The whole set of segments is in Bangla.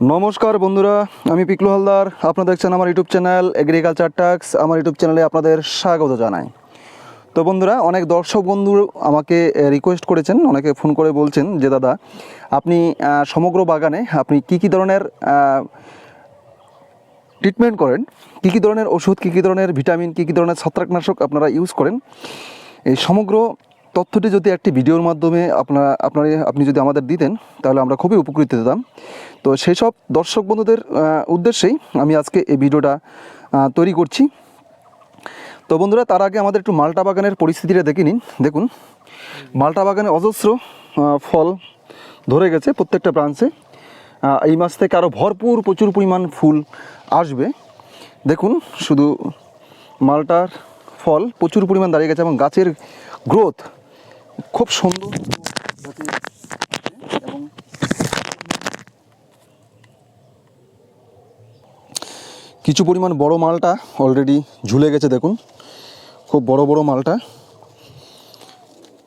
নমস্কার বন্ধুরা, আমি পিকলু হালদার। আপনারা দেখছেন আমার ইউটিউব চ্যানেল এগ্রিকালচার টাক্স আমার ইউটিউব চ্যানেলে আপনাদের স্বাগত জানাই। তো বন্ধুরা, অনেক দর্শক বন্ধু আমাকে রিকোয়েস্ট করেছেন, অনেকে ফোন করে বলছেন যে, দাদা, আপনি সমগ্র বাগানে আপনি কি কি ধরনের ট্রিটমেন্ট করেন? কী কী ধরনের ওষুধ, কী কী ধরনের ভিটামিন কী কী ধরনের ছত্রাকনাশক আপনারা ইউজ করেন? এই সমগ্র তথ্যটি যদি একটি ভিডিওর মাধ্যমে আপনারা, আপনার, আপনি যদি আমাদের দিতেন, তাহলে আমরা খুবই উপকৃত হতাম। তো সেই সব দর্শক বন্ধুদের উদ্দেশ্যেই আমি আজকে এই ভিডিওটা তৈরি করছি। তো বন্ধুরা, তার আগে আমাদের একটু মালটা বাগানের পরিস্থিতিটা দেখে নিন। দেখুন, মালটা বাগানে অজস্র ফল ধরে গেছে প্রত্যেকটা ব্রাঞ্চে এই মাস থেকে আরও ভরপুর প্রচুর পরিমাণ ফুল আসবে। দেখুন, শুধু মালটার ফল প্রচুর পরিমাণ দাঁড়িয়ে গেছে এবং গাছের গ্রোথ খুব সুন্দর। এবং কিছু পরিমাণ বড় মালটা অলরেডি ঝুলে গেছে, দেখুন। খুব বড় বড় মালটা।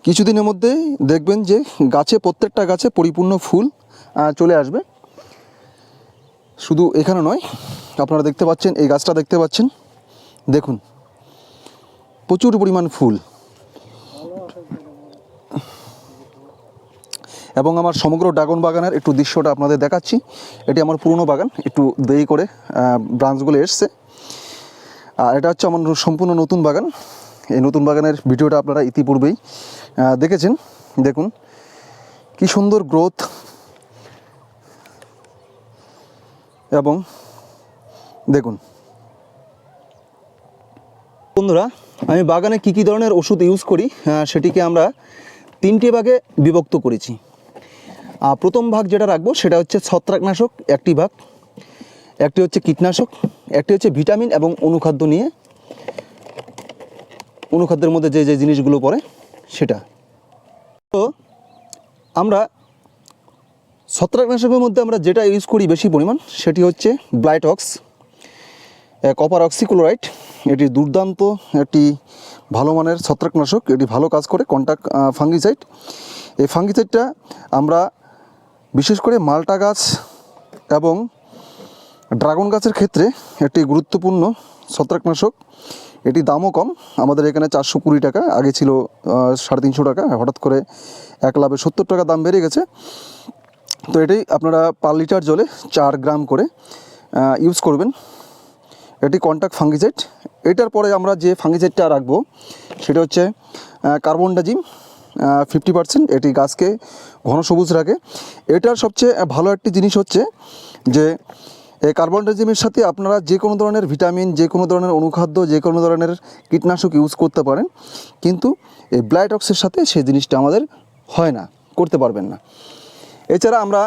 কিছুদিনের মধ্যে দেখবেন যে গাছে, প্রত্যেকটা গাছে পরিপূর্ণ ফুল চলে আসবে। শুধু এখানে নয়, আপনারা দেখতে পাচ্ছেন, এই গাছটা দেখতে পাচ্ছেন। দেখুন, প্রচুর পরিমাণ ফুল। এবং আমার সমগ্র ড্রাগন বাগানের একটু দৃশ্যটা আপনাদের দেখাচ্ছি। এটি আমার পুরনো বাগান, একটু দেরি করে ব্রাঞ্চগুলো এসছে। আর এটা হচ্ছে আমার সম্পূর্ণ নতুন বাগান। এই নতুন বাগানের ভিডিওটা আপনারা ইতিপূর্বেই দেখেছেন। দেখুন, কি সুন্দর গ্রোথ। এবং দেখুন, বন্ধুরা, আমি বাগানে কী কী ধরনের ওষুধ ইউজ করি সেটিকে আমরা তিনটে ভাগে বিভক্ত করেছি। প্রথম ভাগ যেটা রাখব সেটা হচ্ছে ছত্রাকনাশক, একটি ভাগ। একটি হচ্ছে কীটনাশক, একটি হচ্ছে ভিটামিন এবং অনুখাদ্য নিয়ে। অনুখাদ্যের মধ্যে যে যে জিনিসগুলো পড়ে সেটা। তো আমরা ছত্রাকনাশকের মধ্যে আমরা যেটা ইউজ করি বেশি পরিমাণ সেটি হচ্ছে ব্লাইটক্স কপার অক্সিক্লোরাইড এটি দুর্দান্ত, একটি ভালো মানের ছত্রাকনাশক। এটি ভালো কাজ করে কন্টাক্ট ফাঙ্গিসাইড এই ফাঙ্গিসাইডটা আমরা বিশেষ করে মালটা গাছ এবং ড্রাগন গাছের ক্ষেত্রে একটি গুরুত্বপূর্ণ ছত্রাকনাশক। এটি দামও কম, আমাদের এখানে চারশো কুড়ি টাকা, আগে ছিল সাড়ে তিনশো টাকা, হঠাৎ করে এক লাভে সত্তর টাকা দাম বেড়ে গেছে। তো এটাই আপনারা পার লিটার জলে চার গ্রাম করে ইউজ করবেন। এটি কন্ট্যাক্ট ফাঙ্গিসাইড এটার পরে আমরা যে ফাঙ্গিসাইডটা রাখব, সেটা হচ্ছে কার্বন ডাজিম ফিফটি পার্সেন্ট এটি গাছকে ঘন সবুজ রাখে। এটার সবচেয়ে ভালো একটি জিনিস হচ্ছে যে এই কার্বন ডাইজিমের সাথে আপনারা যে কোনো ধরনের ভিটামিন যে কোনো ধরনের অনুখাদ্য, যে কোনো ধরনের কীটনাশক ইউজ করতে পারেন। কিন্তু এই ব্লাইটক্সের সাথে সেই জিনিসটা আমাদের হয় না, করতে পারবেন না। এছাড়া আমরা,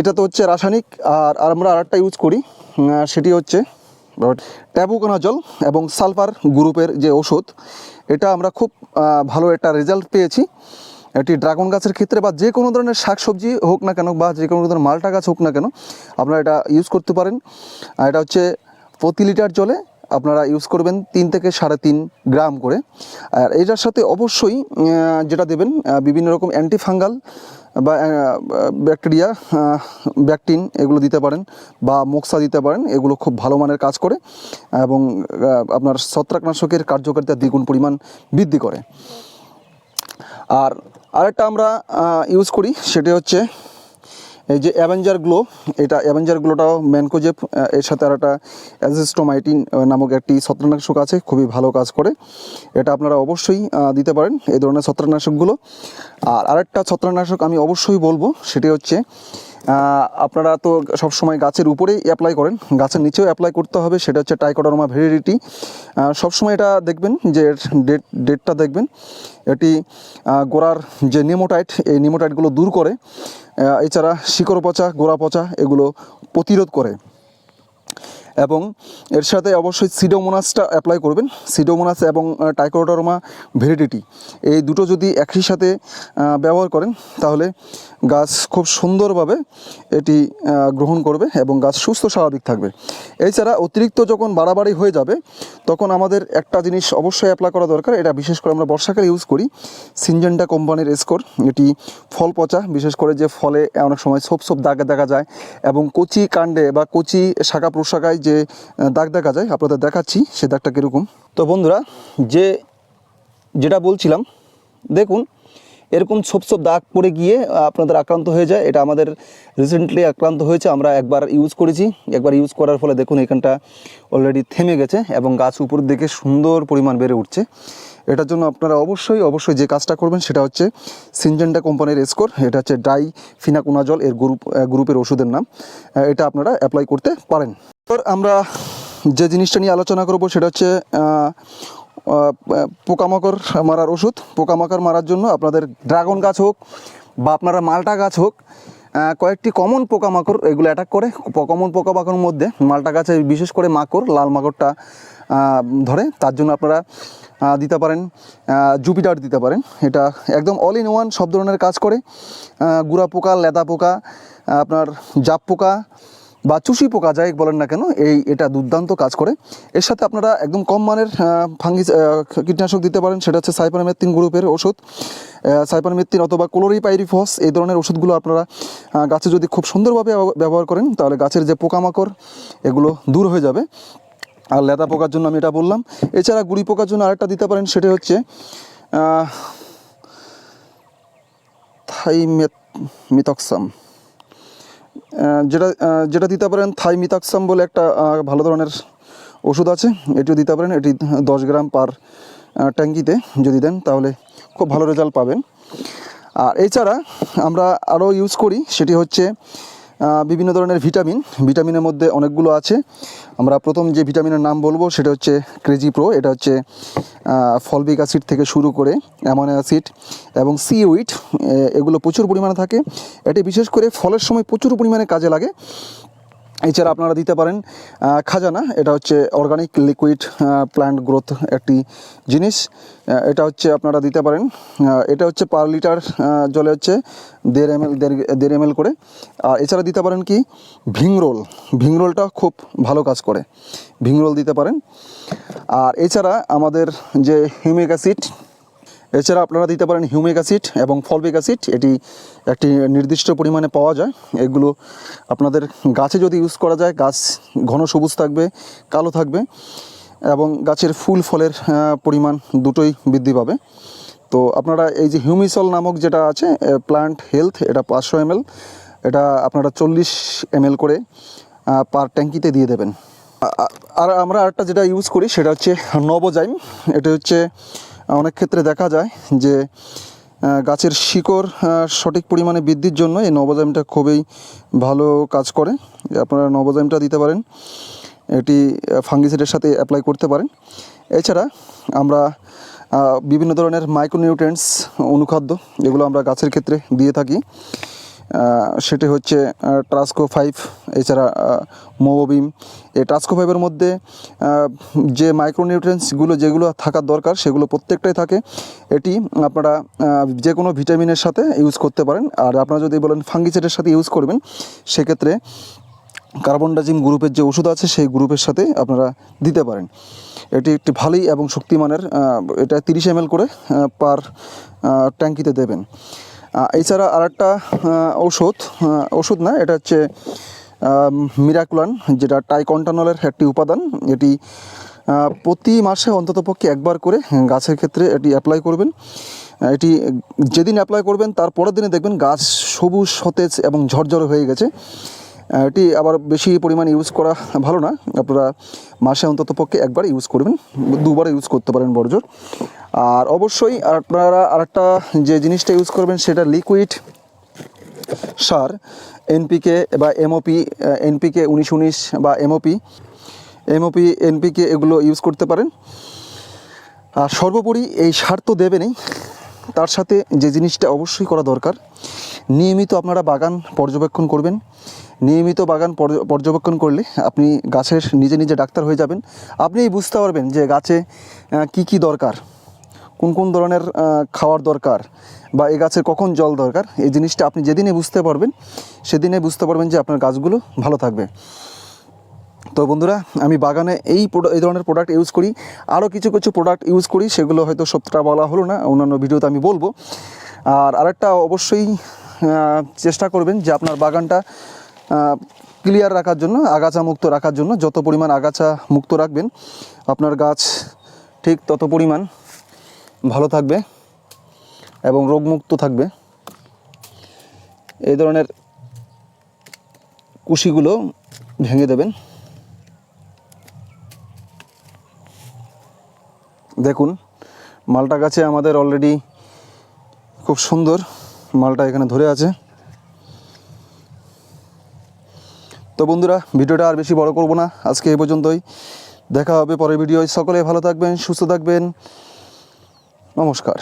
এটা তো হচ্ছে রাসায়নিক, আর আর আমরা আরেকটা ইউজ করি সেটি হচ্ছে ট্যাবুকোনাজল এবং সালফার গ্রুপের যে ওষুধ, এটা আমরা খুব ভালো একটা রেজাল্ট পেয়েছি। এটি ড্রাগন গাছের ক্ষেত্রে বা যে কোনো ধরনের শাকসবজি হোক না কেন বা যে কোনো ধরনের মালটা গাছ হোক না কেন, আপনারা এটা ইউজ করতে পারেন। এটা হচ্ছে প্রতি লিটার জলে আপনারা ইউজ করবেন তিন থেকে সাড়ে তিন গ্রাম করে। আর এটার সাথে অবশ্যই যেটা দেবেন বিভিন্ন রকম অ্যান্টিফাঙ্গাল বা ব্যাকটেরিয়া ব্যাকটিন এগুলো দিতে পারেন বা মোক্সা দিতে পারেন, এগুলো খুব ভালো মানের কাজ করে এবং আপনার ছত্রাকনাশকের কার্যকারিতা দ্বিগুণ পরিমাণ বৃদ্ধি করে। আর আরেকটা আমরা ইউজ করি, সেটি হচ্ছে এই যে অ্যাভেঞ্জার গ্লো এটা অ্যাভেঞ্জার গ্লোটাও ম্যানকোজেপ এর সাথে আর একটা অ্যাজেস্টোমাইটিন নামক একটি ছত্রাকনাশক আছে, খুবই ভালো কাজ করে। এটা আপনারা অবশ্যই দিতে পারেন এই ধরনের ছত্রাকনাশকগুলো আর আরেকটা ছত্রাকনাশক আমি অবশ্যই বলব, সেটি হচ্ছে আপনারা তো সবসময় গাছের উপরেই অ্যাপ্লাই করেন, গাছের নিচেও অ্যাপ্লাই করতে হবে, সেটা হচ্ছে টাইকোডার্মা ভেরিডিটি সবসময় এটা দেখবেন যে ডেট ডেটটা দেখবেন। এটি গোড়ার যে নিমোটাইট, এই নিমোটাইটগুলো দূর করে এছাড়া শিকড় পচা গোড়া পচা এগুলো প্রতিরোধ করে। এবং এর সাথে অবশ্যই সিডোমোনাসটা অ্যাপ্লাই করবেন। সিডোমোনাস এবং টাইকোডারমা ভেরিডিটি এই দুটো যদি একই সাথে ব্যবহার করেন, তাহলে গাছ খুব সুন্দরভাবে এটি গ্রহণ করবে এবং গাছ সুস্থ স্বাভাবিক থাকবে। এছাড়া অতিরিক্ত যখন বাড়াবাড়ি হয়ে যাবে, তখন আমাদের একটা জিনিস অবশ্যই অ্যাপ্লাই করা দরকার, এটা বিশেষ করে আমরা বর্ষাকালে ইউজ করি সিনজেন্টা কোম্পানির স্কোর এটি ফল পচা, বিশেষ করে যে ফলে অনেক সময় ছোপ ছোপ দাগ দেখা যায় এবং কচি কাণ্ডে বা কচি শাখা প্রশাখায় যে আহ, দাগ দেখা যায় আপনাদের দেখাচ্ছি সে দাগটা কীরকম। তো বন্ধুরা যে যেটা বলছিলাম দেখুন এরকম ছোপ ছোপ দাগ পড়ে গিয়ে আপনাদের আক্রান্ত হয়ে যায়। এটা আমাদের রিসেন্টলি আক্রান্ত হয়েছে, আমরা একবার ইউজ করেছি। একবার ইউজ করার ফলে দেখুন, এখানটা অলরেডি থেমে গেছে এবং গাছ উপরের দিকে সুন্দর পরিমাণ বেড়ে উঠছে। এটার জন্য আপনারা অবশ্যই অবশ্যই যে কাজটা করবেন সেটা হচ্ছে সিনজেন্ডা কোম্পানির স্কোর এটা হচ্ছে ডাই ফিনাকুনাজল এর গ্রুপ গ্রুপের ওষুধের নাম। এটা আপনারা অ্যাপ্লাই করতে পারেন। আমরা যে জিনিসটা নিয়ে আলোচনা করব, সেটা হচ্ছে পোকামাকড় মারার ওষুধ, পোকামাকড় মারার জন্য আপনাদের ড্রাগন গাছ হোক বা আপনারা মালটা গাছ হোক কয়েকটি কমন পোকামাকড় এগুলো অ্যাটাক করে। কমন পোকামাকড়ের মধ্যে মালটা গাছে বিশেষ করে মাকড়, লাল মাকড়টা ধরে। তার জন্য আপনারা দিতে পারেন জুপিটার দিতে পারেন। এটা একদম অল ইন ওয়ান সব ধরনের কাজ করে। গুড়া পোকা, লেদা পোকা আপনার জাপ পোকা বা চুষি পোকা যাই বলেন না কেন, এই এটা দুর্দান্ত কাজ করে। এর সাথে আপনারা একদম কম মানের ফাঙ্গি কীটনাশক দিতে পারেন, সেটা হচ্ছে সাইপারমেথিন গ্রুপের ওষুধ। সাইপারমেথিন অথবা ক্লোরিপাইরিফস, এই ধরনের ওষুধগুলো আপনারা গাছে যদি খুব সুন্দরভাবে ব্যবহার করেন, তাহলে গাছের যে পোকামাকড়, এগুলো দূর হয়ে যাবে। আর লেদা পোকার জন্য আমি এটা বললাম। এছাড়া গুড়ি পোকার জন্য আরেকটা দিতে পারেন, সেটা হচ্ছে থাইমেথ মিথক্সাম। যেটা যেটা দিতে পারেন থাই মিতাক্সাম বলে একটা ভালো ধরনের ওষুধ আছে। এটিও দিতে পারেন। এটি দশ গ্রাম পার ট্যাঙ্কিতে যদি দেন তাহলে খুব ভালো রেজাল্ট পাবেন। আর এছাড়া আমরা আরও ইউজ করি, সেটি হচ্ছে বিভিন্ন ধরনের ভিটামিন, ভিটামিনের মধ্যে অনেকগুলো আছে। আমরা প্রথম যে ভিটামিনের নাম বলব সেটা হচ্ছে ক্রেজি প্রো এটা হচ্ছে ফলবিক অ্যাসিড থেকে শুরু করে অ্যামোনো অ্যাসিড এবং সি উইট এগুলো প্রচুর পরিমাণে থাকে। এটি বিশেষ করে ফলের সময় প্রচুর পরিমাণে কাজে লাগে। এছাড়া আপনারা দিতে পারেন খাজানা। এটা হচ্ছে অর্গানিক লিকুইড প্ল্যান্ট গ্রোথ একটি জিনিস। এটা হচ্ছে আপনারা দিতে পারেন এটা হচ্ছে পার লিটার জলে হচ্ছে দেড় এম এল দেড় এম করে। আর এছাড়া দিতে পারেন কি? ভিংরোল ভিংরোলটা খুব ভালো কাজ করে। ভিংরোল দিতে পারেন। আর এছাড়া আমাদের যে হিউমিক অ্যাসিড এছাড়া আপনারা দিতে পারেন হিউমিক অ্যাসিড এবং ফলবিক অ্যাসিড। এটি একটি নির্দিষ্ট পরিমাণে পাওয়া যায়। এগুলো আপনাদের গাছে যদি ইউজ করা যায়, গাছ ঘন সবুজ থাকবে, কালো থাকবে এবং গাছের ফুল ফলের পরিমাণ দুটোই বৃদ্ধি পাবে। তো আপনারা এই যে হিউমিসল নামক যেটা আছে প্লান্ট হেলথ এটা পাঁচশো এমএল এটা আপনারা চল্লিশ এমএল করে পার ট্যাঙ্কিতে দিয়ে দেবেন। আর আমরা আরেকটা যেটা ইউজ করি, সেটা হচ্ছে নবজাইম। এটা হচ্ছে অনেক ক্ষেত্রে দেখা যায় যে গাছের শিকড় সঠিক পরিমাণে বৃদ্ধির জন্য এই নবজাইমটা খুবই ভালো কাজ করে। আপনারা নবজাইমটা দিতে পারেন। এটি ফাঙ্গিসাইডের সাথে অ্যাপ্লাই করতে পারেন। এছাড়া আমরা বিভিন্ন ধরনের মাইক্রোনিউট্রেন্টস অনুখাদ্য, এগুলো আমরা গাছের ক্ষেত্রে দিয়ে থাকি। সেটি হচ্ছে ট্রাস্কো ফাইভ এছাড়া মোবিম এই ট্রাস্কো ফাইভের মধ্যে যে মাইক্রোনিউট্রেন্টসগুলো যেগুলো থাকার দরকার, সেগুলো প্রত্যেকটাই থাকে। এটি আপনারা যে কোনো ভিটামিনের সাথে ইউজ করতে পারেন। আর আপনারা যদি বলেন ফাঙ্গিসাইডের সাথে ইউজ করবেন, সেক্ষেত্রে কার্বনডাজিম গ্রুপের যে ওষুধ আছে, সেই গ্রুপের সাথে আপনারা দিতে পারেন। এটি একটি ভালোই এবং শক্তিমানের এটা তিরিশ এম করে পার ট্যাঙ্কিতে দেবেন। এছাড়া আর একটা ওষুধ ওষুধ না, এটা হচ্ছে মিরাকুলান, যেটা টাইকন্টানলের একটি উপাদান। এটি প্রতি মাসে অন্ততপক্ষে একবার করে গাছের ক্ষেত্রে এটি অ্যাপ্লাই করবেন। এটি যেদিন অ্যাপ্লাই করবেন, তার পরের দিনে দেখবেন গাছ সবুজ, সতেজ এবং ঝরঝর হয়ে গেছে। এটি আবার বেশি পরিমাণে ইউজ করা ভালো না। আপনারা মাসে অন্তত পক্ষে একবার ইউজ করবেন, দুবার ইউজ করতে পারেন বর্জর আর অবশ্যই আপনারা আরেকটা যে জিনিসটা ইউজ করবেন, সেটা লিকুইড সার এনপিকে বা এমওপি এনপিকে উনিশ উনিশ বা এমওপি এমওপি এনপিকে এগুলো ইউজ করতে পারেন। আর সর্বোপরি এই সার তো দেবেনই। তার সাথে যে জিনিসটা অবশ্যই করা দরকার, নিয়মিত আপনারা বাগান পর্যবেক্ষণ করবেন। নিয়মিত বাগান পর্য- পর্যবেক্ষণ করলে আপনি গাছের নিজে নিজে ডাক্তার হয়ে যাবেন। আপনিই বুঝতে পারবেন যে গাছে কি কি দরকার, কোন কোন ধরনের খাওয়ার দরকার বা এই গাছের কখন জল দরকার, এই জিনিসটা আপনি যেদিনে বুঝতে পারবেন, সেদিনে বুঝতে পারবেন যে আপনার গাছগুলো ভালো থাকবে। তো বন্ধুরা, আমি বাগানে এই এই ধরনের প্রোডাক্ট ইউজ করি। আরও কিছু কিছু প্রোডাক্ট ইউজ করি, সেগুলো হয়তো সবটা বলা হলো না, অন্যান্য ভিডিওতে আমি বলব। আর আরেকটা অবশ্যই চেষ্টা করবেন যে আপনার বাগানটা ক্লিয়ার রাখার জন্য, আগাছা মুক্ত রাখার জন্য যত পরিমাণ আগাছা মুক্ত রাখবেন, আপনার গাছ ঠিক তত পরিমাণ ভালো থাকবে এবং রোগমুক্ত থাকবে। এই ধরনের কুশিগুলো ভেঙে দেবেন। দেখুন, মালটা গাছে আমাদের অলরেডি খুব সুন্দর মালটা এখানে ধরে আছে। তো বন্ধুরা, ভিডিওটা আর বেশি বড় করব না। আজকে এ পর্যন্তই। দেখা হবে পরের ভিডিওয়। সকলে ভালো থাকবেন, সুস্থ থাকবেন। নমস্কার।